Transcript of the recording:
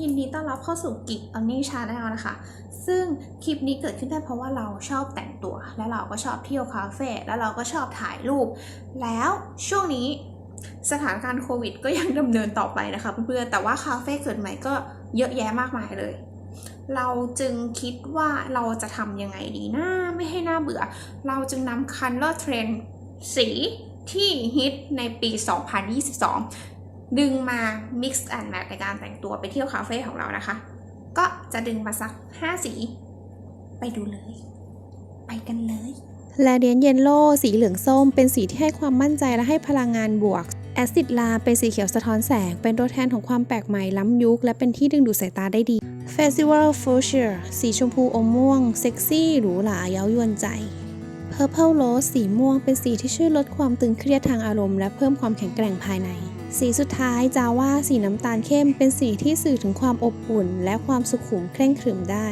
ยินดีต้อนรับเข้าสู่กิกอันนี้ชาแนลนะคะ ซึ่งคลิปนี้เกิดขึ้นได้เพราะว่าเราชอบแต่งตัว และเราก็ชอบเที่ยวคาเฟ่ แล้วเราก็ชอบถ่ายรูป แล้วช่วงนี้สถานการณ์โควิดก็ยังดำเนินต่อไปนะคะเพื่อนๆ แต่ว่าคาเฟ่เกิดใหม่ก็เยอะแยะมากมายเลย เราจึงคิดว่าเราจะทำยังไงดีนะไม่ให้หน่าเบื่อ เราจึงนำ Color Trend สีที่ฮิตในปี 2022 ดึงมา mix and match ในการแต่งตัวไปเที่ยวคาเฟ่ของเรานะคะ ก็จะดึงมาสัก 5 สี ไปดูเลย ไปกันเลยแลเดียนเยนโลสีเหลืองส้ม เป็นสีที่ให้ความมั่นใจและให้พลังงานบวกแอซิดลาเป็นสีเขียวสะท้อนแสง เป็นตัวแทนของความแปลกใหม่ล้ำยุค และเป็นที่ดึงดูดสายตาได้ดี Festival Fuchsia สีชมพูอมม่วง เซ็กซี่หรูหราเย้ายวนใจ Purple Rose สีม่วงเป็นสีที่ช่วยลดความตึงเครียดทางอารมณ์และเพิ่มความแข็งแกร่งภายใน สีสุดท้ายจาว่าสีน้ำตาลเข้ม เป็นสีที่สื่อถึงความอบอุ่น และความสุขุมเคร่งครึมได้